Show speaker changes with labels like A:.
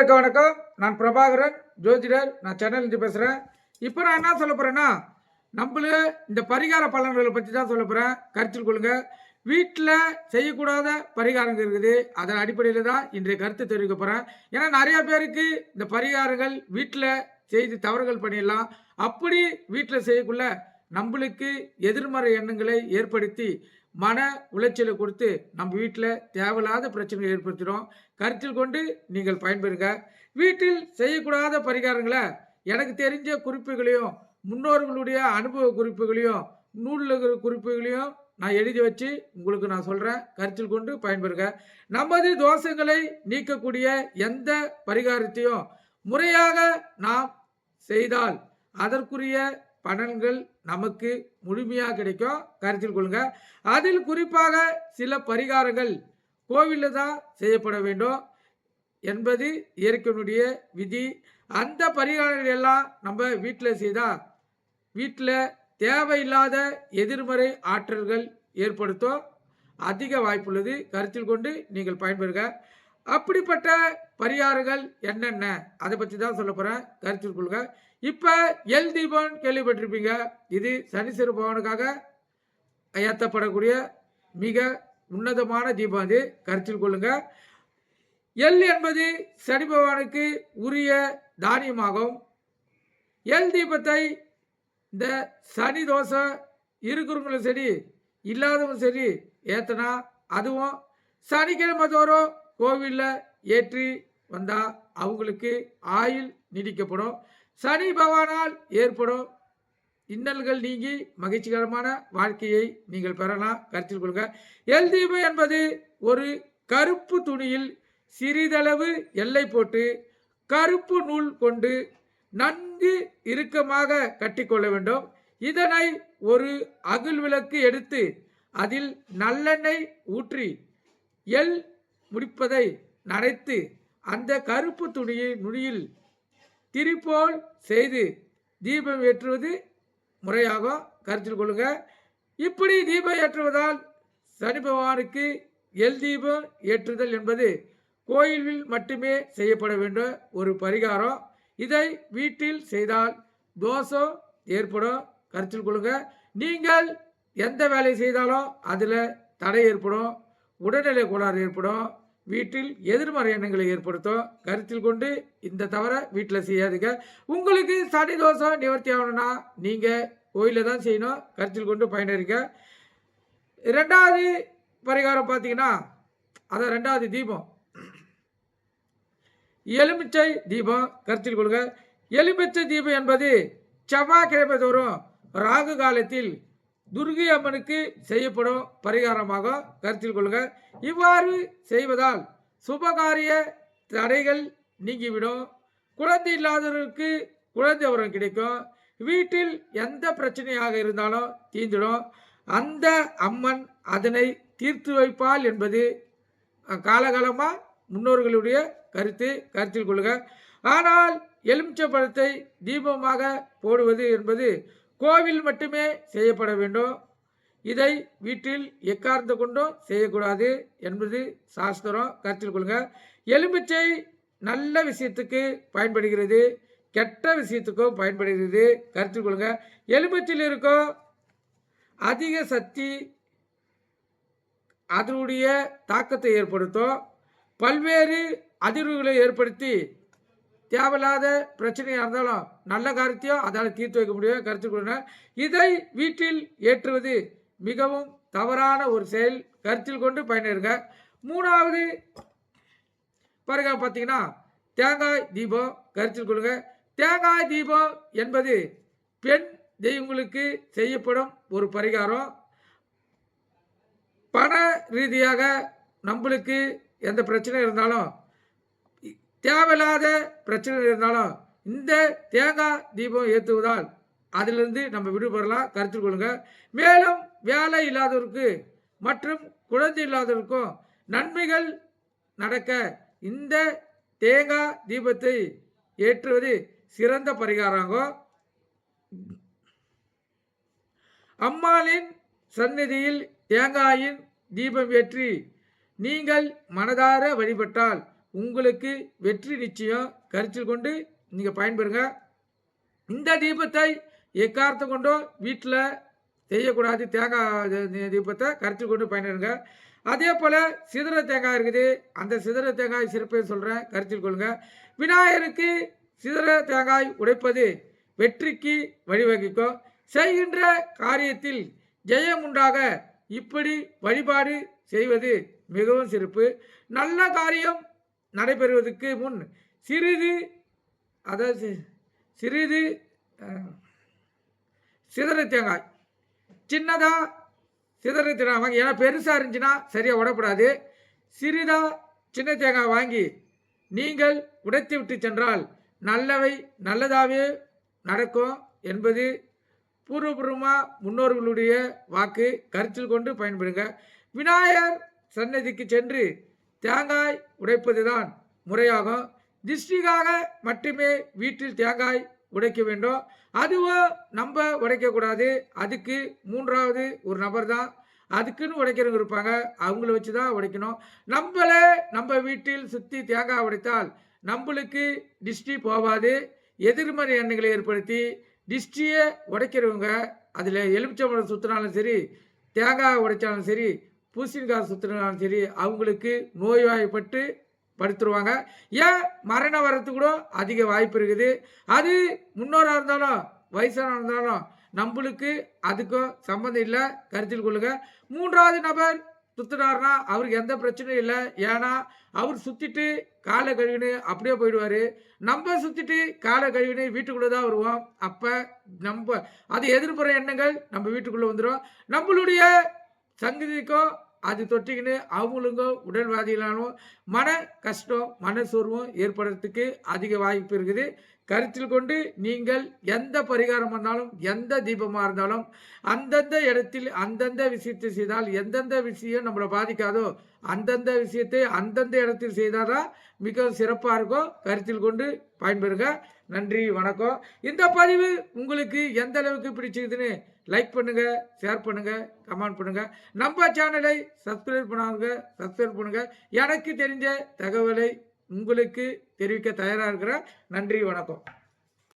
A: அனைவருக்கும் வணக்கம். நான் பிரபாகரன் ஜோதிடர் நான் சென்னையிலேருந்து பேசுகிறேன் இப்போ நான் என்ன சொல்ல போகிறேன்னா நம்மளு இந்த பரிகார பலன்களை பற்றி தான் சொல்ல போகிறேன் கருத்தில் கொள்ளுங்க. வீட்டில் செய்யக்கூடாத பரிகாரங்கள் இருக்குது. அதன் அடிப்படையில் தான் இன்றைய கருத்து தெரிவிக்க போகிறேன் ஏன்னா நிறைய பேருக்கு இந்த பரிகாரங்கள் வீட்டில் செய்து தவறுகள் பண்ணிடலாம். அப்படி வீட்டில் செய்யக்குள்ள நம்மளுக்கு எதிர்மறை எண்ணங்களை ஏற்படுத்தி மன உளைச்சலை கொடுத்து நம்ம வீட்டில் தேவையில்லாத பிரச்சனையை ஏற்படுத்திடும் கருத்தில் கொண்டு நீங்கள் பயன்பெறுங்க. வீட்டில் செய்யக்கூடாத பரிகாரங்களை எனக்கு தெரிஞ்ச குறிப்புகளையும் முன்னோர்களுடைய அனுபவ குறிப்புகளையும் நூலில் இருக்கிற குறிப்புகளையும் நான் எழுதி வச்சு உங்களுக்கு நான் சொல்கிறேன் கருத்தில் கொண்டு பயன்பெறுங்க. நமது தோஷங்களை நீக்கக்கூடிய எந்த பரிகாரத்தையும் முறையாக நாம் செய்தால் அதற்குரிய பலன்கள் நமக்கு முழுமையாக கிடைக்கும். கருத்தில் கொள்ளுங்க. அதில் குறிப்பாக சில பரிகாரங்கள் கோவிலில் தான் செய்யப்பட வேண்டும் என்பது இயற்கையினுடைய விதி. அந்த பரிகாரங்கள் எல்லாம் நம்ம வீட்டில் செய்தால் வீட்டில் தேவையில்லாத எதிர்மறை ஆற்றல்கள் ஏற்படுத்தும். அதிக வாய்ப்புள்ளது. கருத்தில் கொண்டு நீங்கள் பயன்பெறுங்க. அப்படிப்பட்ட பரிகாரங்கள் என்னென்ன? அதை பற்றி தான் சொல்ல போகிறேன் கருத்தில் கொள்ளுங்கள் இப்போ எல் தீபம் கேள்விப்பட்டிருப்பீங்க. இது சனீஸ்வர பவனுக்காக ஏற்றப்படக்கூடிய மிக உன்னதமான தீபம் அது கருத்தில் கொள்ளுங்க. எல் என்பது சனி பகவானுக்கு உரிய தானியமாகும். எல் தீபத்தை இந்த சனி தோஷம் இருக்கிறவங்களும் சரி இல்லாதவங்களும் சரி ஏற்றினா அதுவும் சனிக்கிழமை தோறும் கோவிலில் ஏற்றி வந்தால் அவங்களுக்கு ஆயில் நீடிக்கப்படும். சனி பகவானால் ஏற்படும் இன்னல்கள் நீங்கி மகிழ்ச்சிகரமான வாழ்க்கையை நீங்கள் பெறலாம். கருத்தில் கொள்க. எல் தீபம் என்பது ஒரு கருப்பு துணியில் சிறிதளவு எல்லை போட்டு கருப்பு நூல் கொண்டு நன்கு இறுக்கமாக கட்டிக்கொள்ள வேண்டும். இதனை ஒரு அகில் விளக்கு எடுத்து அதில் நல்லெண்ணெய் ஊற்றி எல் முடிப்பதை நனைத்து அந்த கருப்பு துணியை நுனியில் திரிப்போல் செய்து தீபம் ஏற்றுவது முறையாக கருத்தில் கொள்ளுங்க. இப்படி தீபம் ஏற்றுவதால் சனி பகவானுக்கு எல் தீபம் ஏற்றுதல் என்பது கோயிலில் மட்டுமே செய்யப்பட வேண்டும் ஒரு பரிகாரம். இதை வீட்டில் செய்தால் தோஷம் ஏற்படும். கருத்தில் கொள்ளுங்க. நீங்கள் எந்த வேலை செய்தாலும் அதில் தடை ஏற்படும். உடல்நிலை கோளாறு ஏற்படும். வீட்டில் எதிர்மறை எண்ணங்களை ஏற்படுத்தும் கருத்தில் கொண்டு இந்த தவிர வீட்டில் செய்யாதுங்க. உங்களுக்கு சனி தோஷம் நிவர்த்தி ஆகணும்னா நீங்கள் கோயிலில் தான் செய்யணும். கருத்தில் கொண்டு பயனறிங்க ரெண்டாவது பரிகாரம் பார்த்தீங்கன்னா அதான் ரெண்டாவது தீபம். எலுமிச்சை தீபம் கருத்தில் கொள்க எலுமிச்சை தீபம் என்பது செவ்வாய்க்கிழமை தோறும் ராகு காலத்தில் துர்கி அம்மனுக்கு செய்யப்படும் பரிகாரமாக கருத்தில் கொள்க. இவ்வாறு செய்வதால் சுபகாரிய தடைகள் நீங்கிவிடும். குழந்தை இல்லாதவர்களுக்கு குழந்தை உரம் கிடைக்கும். வீட்டில் எந்த பிரச்சனையாக இருந்தாலும் தீந்துடும் அந்த அம்மன் அதனை தீர்த்து வைப்பாள் என்பது காலகாலமாக முன்னோர்களுடைய கருத்து கருத்தில் கொள்ளுக ஆனால் எலுமிச்சை பழத்தை தீபமாக போடுவது என்பது கோவில் மட்டுமே செய்யப்பட வேண்டும். இதை வீட்டில் எக்கார்ந்து கொண்டும் செய்யக்கூடாது என்பது சாஸ்திரம். கருத்தில் கொள்ளுங்க எலுமிச்சை நல்ல விஷயத்துக்கு பயன்படுகிறது. கெட்ட விஷயத்துக்கும் பயன்படுகிறது. கருத்தில் கொள்ளுங்க எலுமிச்சையில் இருக்கும் அதிக சக்தி அதனுடைய தாக்கத்தை ஏற்படுத்தும். பல்வேறு அதிர்வுகளை ஏற்படுத்தி தேவையில்லாத பிரச்சனையாக இருந்தாலும் நல்ல காரியத்தையும் அதால் தீர்த்து வைக்க முடியும் கருத்து கொடுங்க இதை வீட்டில் ஏற்றுவது மிகவும் தவறான ஒரு செயல். கருத்தில் கொண்டு பயணிருங்க மூணாவது பாருங்க பார்த்தீங்கன்னா தேங்காய் தீபம் கருத்தில் கொள்ளுங்க. தேங்காய் தீபம் என்பது பெண் தெய்வங்களுக்கு செய்யப்படும் ஒரு பரிகாரம். பண ரீதியாக நம்மளுக்கு எந்த பிரச்சனை இருந்தாலும் தேவையில்லாத பிரச்சனை இருந்தாலும் இந்த தேங்காய் தீபம் ஏற்றுவதால் அதிலிருந்து நம்ம விடுபடலாம். கருத்தில் கொள்ளுங்கள் மேலும் வேலை இல்லாதவருக்கு மற்றும் குழந்தை இல்லாதவருக்கும் நன்மைகள் நடக்க இந்த தேங்காய் தீபத்தை ஏற்றுவது சிறந்த பரிகாரமாகும். அம்மாளின் சந்நிதியில் தேங்காயின் தீபம் ஏற்றி நீங்கள் மனதார வழிபட்டால் உங்களுக்கு வெற்றி நிச்சயம் கருத்தில் கொண்டு நீங்கள் பயன்பெறுங்க. இந்த தீபத்தை எக்காரத்தை கொண்டோ வீட்டில் செய்யக்கூடாது தேங்காய் தீபத்தை கருத்தில் கொண்டு பயன்பெறுங்க. அதே போல் சிதற தேங்காய் இருக்குது. அந்த சிதற தேங்காய் சிறப்பை சொல்கிறேன் கருத்தில் கொள்ளுங்க. விநாயகருக்கு சிதற தேங்காய் உடைப்பது வெற்றிக்கு வழிவகுக்கும். செய்கின்ற காரியத்தில் ஜெயம் உண்டாக இப்படி வழிபாடு செய்வது மிகவும் சிறப்பு. நல்ல காரியம் நடைபெறுவதற்கு முன் சிறிது அதாவது சிறிது சிதற தேங்காய். சின்னதாக சிதற தேங்காய் வாங்கி ஏன்னா பெருசாக இருந்துச்சுன்னா சரியாக உடப்படாது சிறிதாக சின்ன தேங்காய் வாங்கி நீங்கள் உடைத்து விட்டு சென்றால் நல்லவை நல்லதாகவே நடக்கும் என்பது பூர்வபூர்வமாக முன்னோர்களுடைய வாக்கு. கருத்தில் கொண்டு பயன்படுங்க. விநாயகர் சன்னதிக்கு சென்று தேங்காய் உடைப்பது தான் முறையாகும். திருஷ்டிக்காக மட்டுமே வீட்டில் தேங்காய் உடைக்க வேண்டும். அதுவும் நம்ம உடைக்கக்கூடாது அதுக்கு மூன்றாவது ஒரு நபர் தான். அதுக்குன்னு உடைக்கிறவங்க இருப்பாங்க. அவங்கள வச்சு தான் உடைக்கணும். நம்மளே நம்ம வீட்டில் சுற்றி தேங்காய் உடைத்தால் நம்மளுக்கு டிஸ்டி போகாது எதிர்மறை எண்ணங்களை ஏற்படுத்தி டிஸ்டியை உடைக்கிறவங்க அதில் எலுமிச்சம்பழம் சுற்றினாலும் சரி தேங்காய் உடைச்சாலும் சரி பூசணிக்காய் சுற்றினாலும் சரி அவங்களுக்கு நோய்வாய்ப்பட்டு படுத்துருவாங்க. ஏன்? மரணம் வர்றதுக்கு கூட அதிக வாய்ப்பு இருக்குது. அது முன்னோராக இருந்தாலும் வயசான இருந்தாலும் நம்மளுக்கு அதுக்கும் சம்மந்தம் இல்லை. கருத்தில் கொள்ளுங்க. மூன்றாவது நபர் சுத்தினார்னா அவருக்கு எந்த பிரச்சனையும் இல்லை. ஏன்னா அவர் சுற்றிட்டு காலை கழுவின்னு அப்படியே போயிடுவார். நம்ம சுற்றிட்டு காலை கழுவின்னு வீட்டுக்குள்ளே தான் வருவோம். அப்போ நம்ம அது எதிர்ப்புற எண்ணங்கள் நம்ம வீட்டுக்குள்ளே வந்துடும் நம்மளுடைய சங்கதிக்கும் அது தொட்டிக்கின்னு அவங்களுக்கோ உடல்வாதிகளாலும் மன கஷ்டம் மன சோர்வும் ஏற்படுறதுக்கு அதிக வாய்ப்பு இருக்குது. கருத்தில் கொண்டு நீங்கள் எந்த பரிகாரம் பண்ணாலும் எந்த தீபமாக இருந்தாலும் அந்தந்த இடத்தில் அந்தந்த விஷயத்தை செய்தால் எந்தெந்த விஷயம் நம்மளை பாதிக்காதோ அந்தந்த விஷயத்தை அந்தந்த இடத்தில் செய்தால் மிகவும் சிறப்பாக இருக்கும். கருத்தில் கொண்டு பயன்பெறுங்க நன்றி வணக்கம். இந்த பதிவு உங்களுக்கு எந்த அளவுக்கு பிடிச்சிருக்குதுன்னு லைக் பண்ணுங்க ஷேர் பண்ணுங்க கமெண்ட் பண்ணுங்க. நம்ம சேனலை சப்ஸ்கிரைப் பண்ணாங்க சப்ஸ்கிரைப் பண்ணுங்க. எனக்கு தெரிஞ்ச தகவலை உங்களுக்கு தெரிவிக்க தயாராக இருக்கிறேன் நன்றி வணக்கம்.